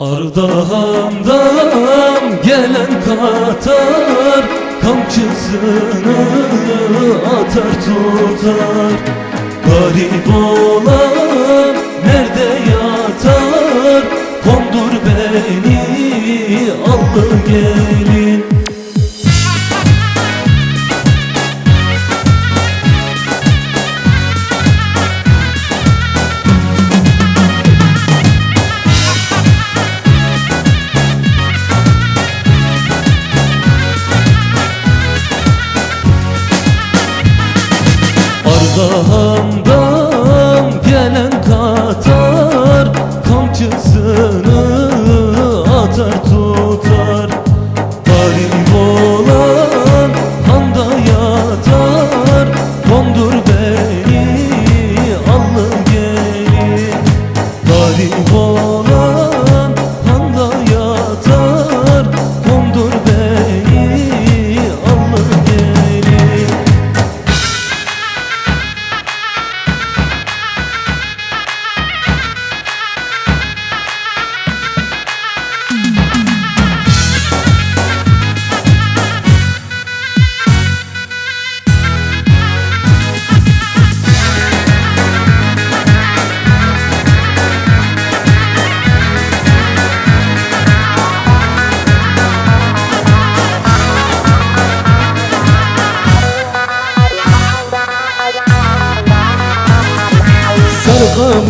Ardahan'dan gelen Katar Kamçısını atar tutar. Garip olan nerede yatar? Kondur beni allı gelin Kamçısını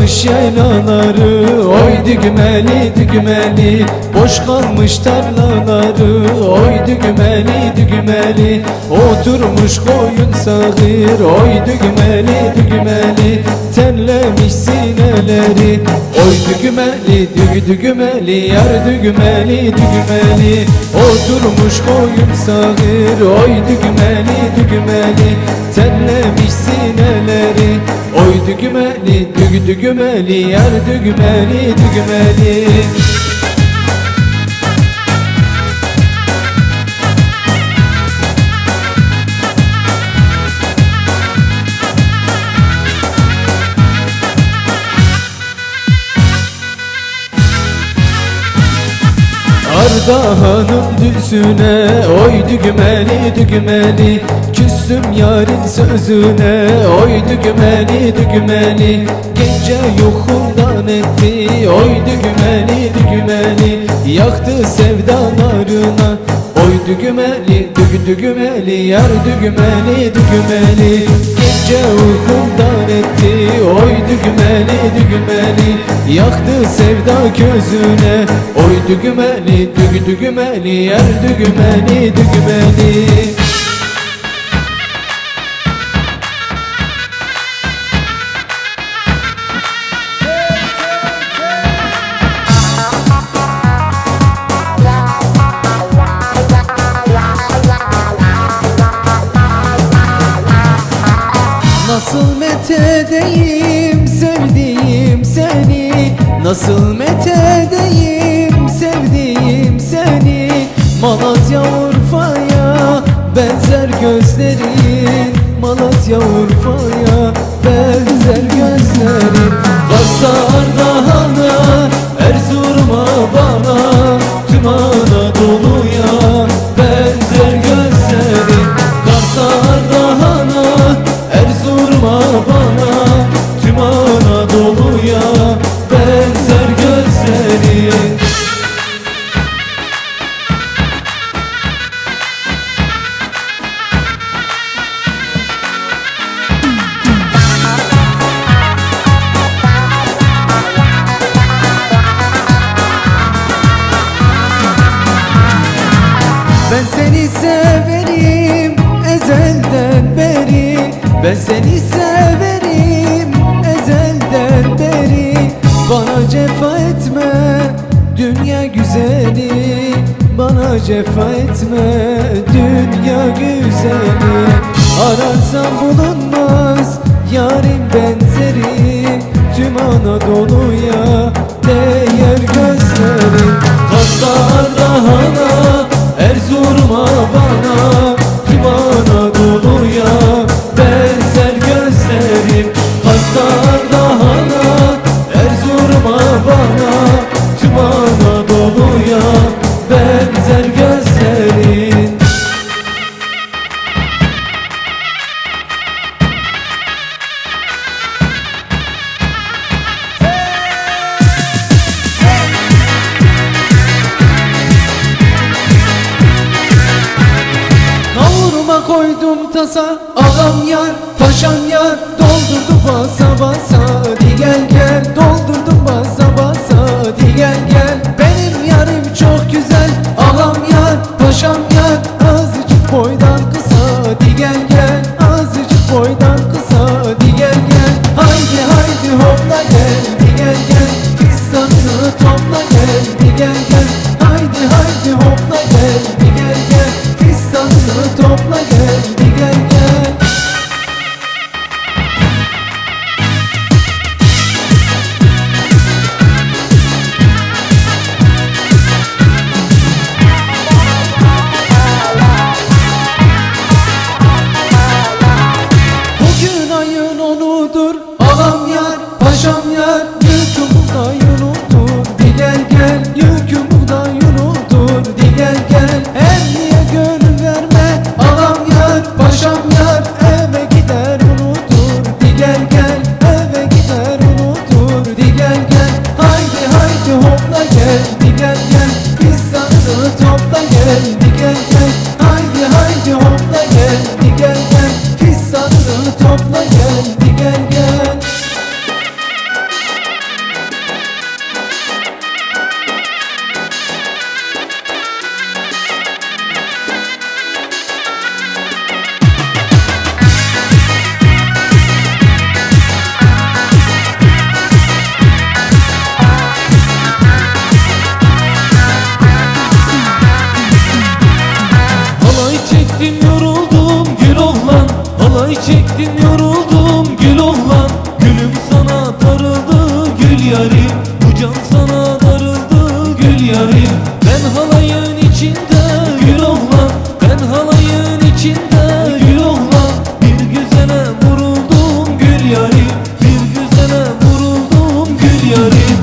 Sarıkamış yaylaları. Oy dügümeli dügümeli Boş kalmış tarlaları. Oy dügümeli dügümeli Oturmuş koyun sağır. Oy dügümeli dügümeli Terlemiş sineleri. Oy dügümeli dügü dügümeli Yar dügümeli dügümeli Oturmuş koyun sağır. Oy dügümeli dügümeli Terlemiş sineleri Oy dügümeli, dügü dügümeli, yar dügümeli, dügümeli Ardahan'ın düzüne Oy dügümeli dügümeli Küstüm yarın sözüne Oy dügümeli dügümeli Gece yokumdan etti Oy dügümeli dügümeli Yaktı sevdalarına Oy dügümeli dügü dügümeli Yar dügümeli dügümeli Gece uykumdan etti Oy dügümeli dügümeli Yaktı sevda gözüne Oy dügümeli dügü dügümeli Yar dügümeli dügümeli Nasıl methedeyim sevdiğim seni? Nasıl methedeyim sevdiğim seni? Malatya Urfa'ya benzer gözlerin. Malatya Urfa'ya Ben seni severim ezelden beri. Bana cefa etme dünya güzeli. Bana cefa etme dünya güzeli. Ararsan bulunmaz yarim benzeri. Tüm Anadolu'ya değer gözlerin Varsa Ardahan'a, Erzurum'a bana tasa Ağam yar, paşam yar Doldurdum basa basa yârim